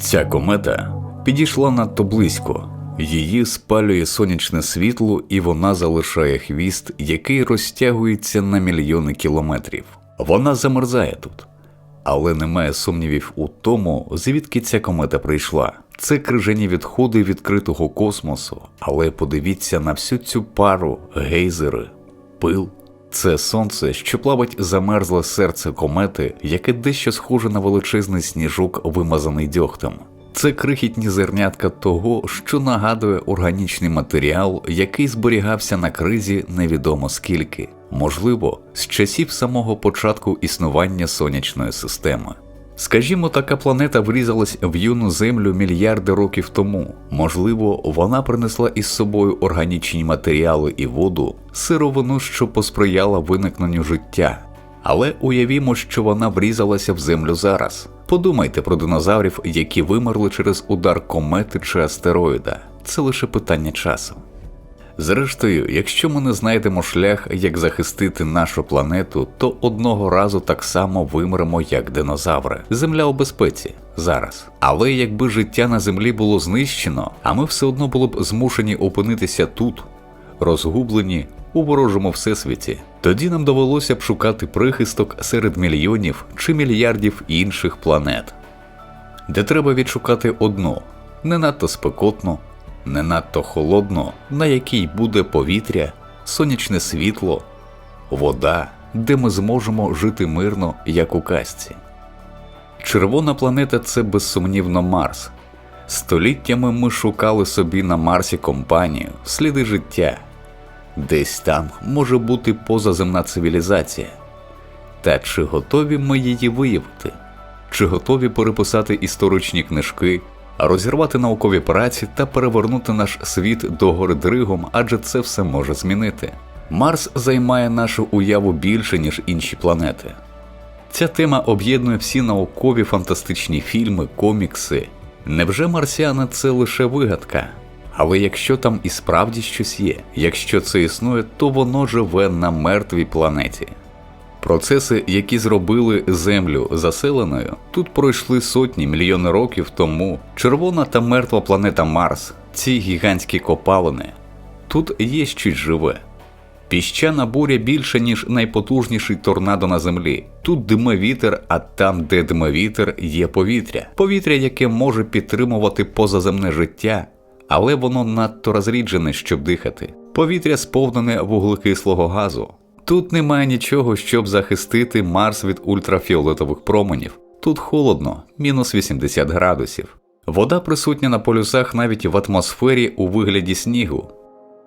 Ця комета підійшла надто близько. Її спалює сонячне світло, і вона залишає хвіст, який розтягується на мільйони кілометрів. Вона замерзає тут. Але немає сумнівів у тому, звідки ця комета прийшла. Це крижані відходи відкритого космосу, але подивіться на всю цю пару гейзери, пил. Це сонце, що плавить замерзле серце комети, яке дещо схоже на величезний сніжок, вимазаний дьогтем. Це крихітні зернятка того, що нагадує органічний матеріал, який зберігався на кризі невідомо скільки, можливо, з часів самого початку існування сонячної системи. Скажімо, така планета врізалась в юну землю мільярди років тому. Можливо, вона принесла із собою органічні матеріали і воду, сировину, що посприяла виникненню життя. Але уявімо, що вона врізалася в землю зараз. Подумайте про динозаврів, які вимерли через удар комети чи астероїда. Це лише питання часу. Зрештою, якщо ми не знайдемо шлях, як захистити нашу планету, то одного разу так само вимремо, як динозаври. Земля у безпеці зараз. Але якби життя на землі було знищено, а ми все одно були б змушені опинитися тут, розгублені у ворожому всесвіті, тоді нам довелося б шукати прихисток серед мільйонів чи мільярдів інших планет, де треба відшукати одну не надто спекотну, не надто холодну, на якій буде повітря, сонячне світло, вода, де ми зможемо жити мирно, як у казці. Червона планета це безсумнівно Марс. Століттями ми шукали собі на Марсі компанію, сліди життя. Десь там може бути позаземна цивілізація. Та чи готові ми її виявити? Чи готові переписати історичні книжки, розірвати наукові праці та перевернути наш світ догори дригом, адже це все може змінити. Марс займає нашу уяву більше, ніж інші планети. Ця тема об'єднує всі наукові фантастичні фільми, комікси. Невже марсіани це лише вигадка? Але якщо там і справді щось є, якщо це існує, то воно живе на мертвій планеті. Процеси, які зробили Землю заселеною, тут пройшли сотні мільйони років тому. Червона та мертва планета Марс, ці гігантські копалини. Тут є щось живе. Піщана буря більше, ніж найпотужніший торнадо на землі. Тут дме вітер, а там, де дме вітер, є повітря. Повітря, яке може підтримувати позаземне життя, але воно надто розріджене, щоб дихати. Повітря сповнене вуглекислого газу. Тут немає нічого, щоб захистити Марс від ультрафіолетових променів. Тут холодно, мінус 80 градусів. Вода присутня на полюсах навіть в атмосфері у вигляді снігу.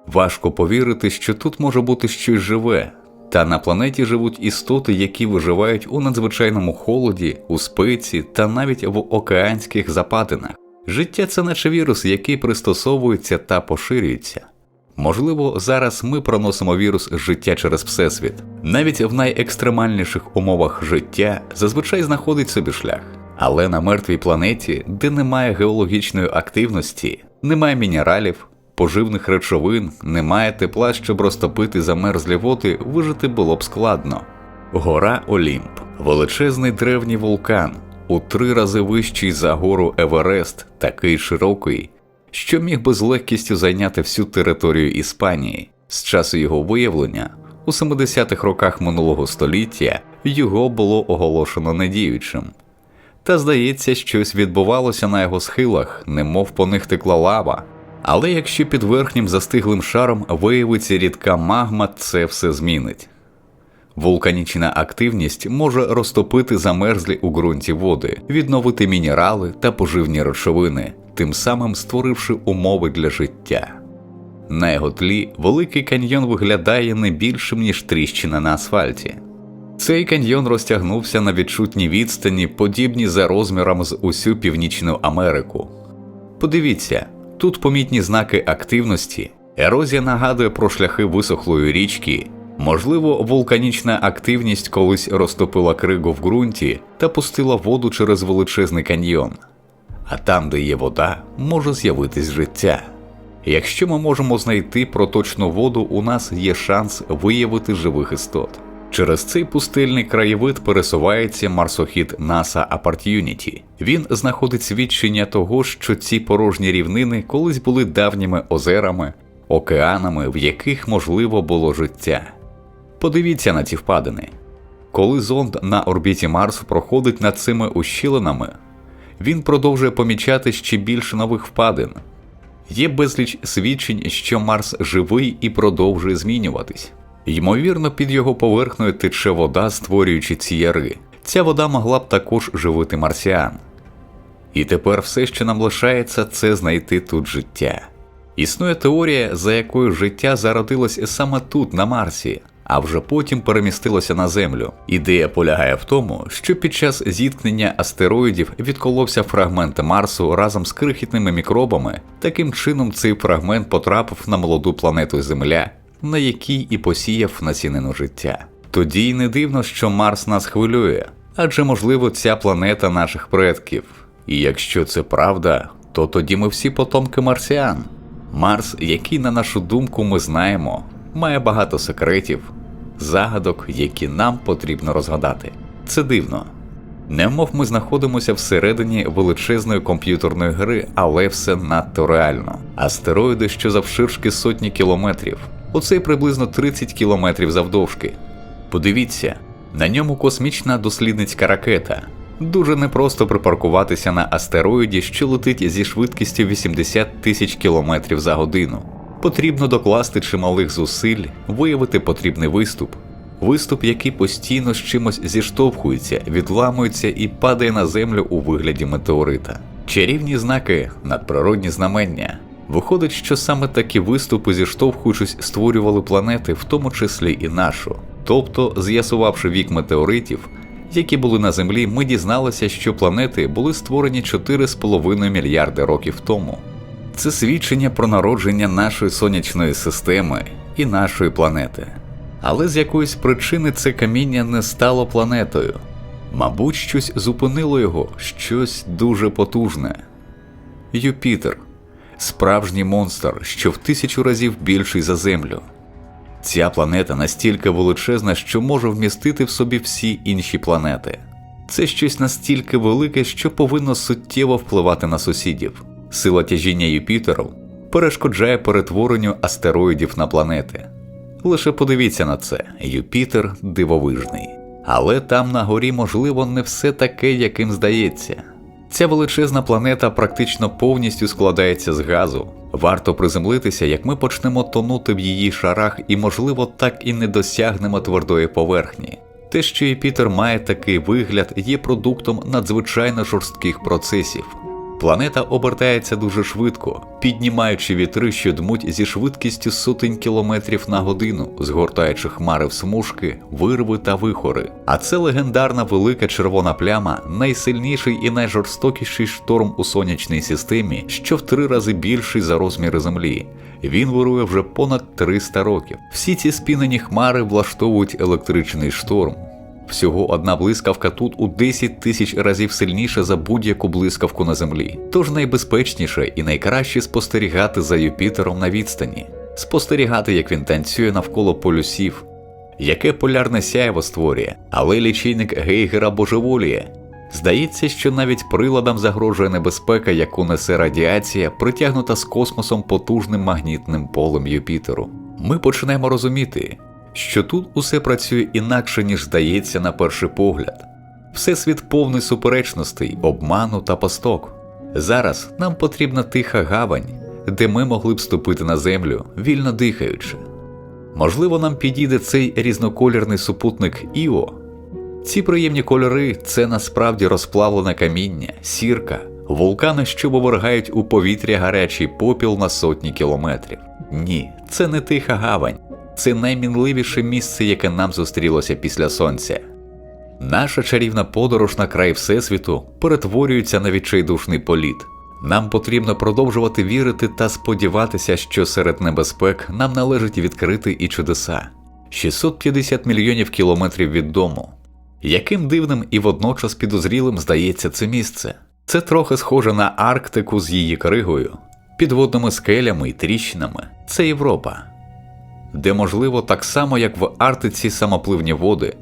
Важко повірити, що тут може бути щось живе, та на планеті живуть істоти, які виживають у надзвичайному холоді, у спеці та навіть в океанських западинах. Життя це наче вірус, який пристосовується та поширюється. Можливо, зараз ми проносимо вірус життя через всесвіт. Навіть в найекстремальніших умовах життя зазвичай знаходить собі шлях. Але на мертвій планеті, де немає геологічної активності, немає мінералів, поживних речовин, немає тепла, щоб розтопити замерзлі води, вижити було б складно. Гора Олімп величезний древній вулкан, у три рази вищий за гору Еверест, такий широкий, що міг би з легкістю зайняти всю територію Іспанії. З часу його виявлення у 70-х роках минулого століття його було оголошено недіючим. Та здається, щось відбувалося на його схилах, немов по них текла лава. Але якщо під верхнім застиглим шаром виявиться рідка магма, це все змінить. Вулканічна активність може розтопити замерзлі у ґрунті води, відновити мінерали та поживні речовини, тим самим створивши умови для життя. На його тлі великий каньйон виглядає не більшим, ніж тріщина на асфальті. Цей каньйон розтягнувся на відчутній відстані, подібні за розміром з усю Північну Америку. Подивіться, тут помітні знаки активності, ерозія нагадує про шляхи висохлої річки. Можливо, вулканічна активність колись розтопила кригу в ґрунті та пустила воду через величезний каньйон. А там, де є вода, може з'явитись життя. Якщо ми можемо знайти проточну воду, у нас є шанс виявити живих істот. Через цей пустельний краєвид пересувається марсохід NASA Opportunity. Він знаходить свідчення того, що ці порожні рівнини колись були давніми озерами, океанами, в яких можливо було життя. Подивіться на ці впадини. Коли зонд на орбіті Марсу проходить над цими ущілинами, він продовжує помічати ще більше нових впадин. Є безліч свідчень, що Марс живий і продовжує змінюватись. Ймовірно, під його поверхнею тече вода, створюючи ці яри. Ця вода могла б також живити марсіан. І тепер все, що нам лишається, це знайти тут життя. Існує теорія, за якою життя зародилось саме тут, на Марсі, а вже потім перемістилося на Землю. Ідея полягає в тому, що під час зіткнення астероїдів відколовся фрагмент Марсу разом з крихітними мікробами. Таким чином, цей фрагмент потрапив на молоду планету Земля, на якій і посіяв насінину життя. Тоді й не дивно, що Марс нас хвилює, адже можливо ця планета наших предків. І якщо це правда, то тоді ми всі потомки марсіан. Марс, який, на нашу думку, ми знаємо, має багато секретів, загадок, які нам потрібно розгадати. Це дивно. Немов ми знаходимося всередині величезної комп'ютерної гри, але все надто реально. Астероїди, що завширшки сотні кілометрів, оцей приблизно 30 кілометрів завдовжки. Подивіться, на ньому космічна дослідницька ракета. Дуже непросто припаркуватися на астероїді, що летить зі швидкістю 80 тисяч кілометрів за годину. Потрібно докласти чималих зусиль, виявити потрібний виступ. Виступ, який постійно з чимось зіштовхується, відламується і падає на землю у вигляді метеорита. Чарівні знаки, надприродні знамення. Виходить, що саме такі виступи, зіштовхуючись, створювали планети, в тому числі і нашу. Тобто, з'ясувавши вік метеоритів, які були на Землі, ми дізналися, що планети були створені 4,5 мільярди років тому. Це свідчення про народження нашої сонячної системи і нашої планети. Але з якоїсь причини це каміння не стало планетою. Мабуть, щось зупинило його, щось дуже потужне. Юпітер справжній монстр, що в тисячу разів більший за Землю. Ця планета настільки величезна, що може вмістити в собі всі інші планети. Це щось настільки велике, що повинно суттєво впливати на сусідів. Сила тяжіння Юпітеру перешкоджає перетворенню астероїдів на планети. Лише подивіться на це: Юпітер дивовижний. Але там на горі, можливо, не все таке, яким здається. Ця величезна планета практично повністю складається з газу. Варто приземлитися, як ми почнемо тонути в її шарах, і, можливо, так і не досягнемо твердої поверхні. Те, що Юпітер має такий вигляд, є продуктом надзвичайно жорстких процесів. Планета обертається дуже швидко, піднімаючи вітри, що дмуть зі швидкістю сотень кілометрів на годину, згортаючи хмари в смужки, вирви та вихори. А це легендарна велика червона пляма, найсильніший і найжорстокіший шторм у сонячній системі, що в три рази більший за розміри Землі. Він вирує вже понад 300 років. Всі ці спінені хмари влаштовують електричний шторм. Всього одна блискавка тут у 10 тисяч разів сильніша за будь-яку блискавку на землі. Тож найбезпечніше і найкраще спостерігати за Юпітером на відстані, спостерігати, як він танцює навколо полюсів, яке полярне сяйво створює, але лічильник Гейгера божеволіє. Здається, що навіть приладам загрожує небезпека, яку несе радіація, притягнута з космосом потужним магнітним полем Юпітеру. Ми почнемо розуміти, що тут усе працює інакше, ніж здається на перший погляд. Всесвіт повний суперечностей, обману та пасток. Зараз нам потрібна тиха гавань, де ми могли б ступити на землю, вільно дихаючи. Можливо, нам підійде цей різноколірний супутник Іо. Ці приємні кольори це насправді розплавлене каміння, сірка, вулкани, що вивергають у повітря гарячий попіл на сотні кілометрів. Ні, це не тиха гавань, це наймінливіше місце, яке нам зустрілося після сонця. Наша чарівна подорож на край Всесвіту перетворюється на відчайдушний політ. Нам потрібно продовжувати вірити та сподіватися, що серед небезпек нам належить відкрити і чудеса 650 мільйонів кілометрів від дому. Яким дивним і водночас підозрілим здається це місце? Це трохи схоже на Арктику з її кригою, підводними скелями і тріщинами. Це Європа. Де можливо так само, як в Арктиці самопливні води.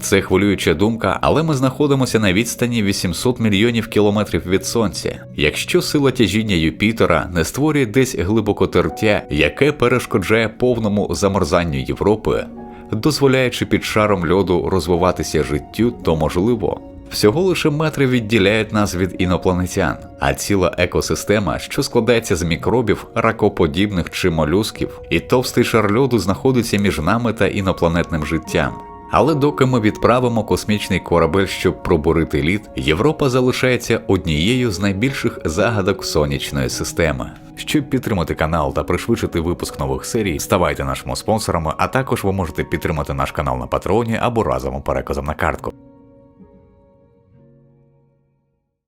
Це хвилююча думка, але ми знаходимося на відстані 800 мільйонів кілометрів від сонця. Якщо сила тяжіння Юпітера не створює десь глибоко тертя, яке перешкоджає повному замерзанню Європи, дозволяючи під шаром льоду розвиватися життю, то можливо. Всього лише метри відділяють нас від інопланетян, а ціла екосистема, що складається з мікробів, ракоподібних чи молюсків, і товстий шар льоду знаходиться між нами та інопланетним життям. Але доки ми відправимо космічний корабель, щоб пробурити лід, Європа залишається однією з найбільших загадок сонячної системи. Щоб підтримати канал та пришвидшити випуск нових серій, ставайте нашими спонсорами, а також ви можете підтримати наш канал на Патреоні або разовим переказом на картку.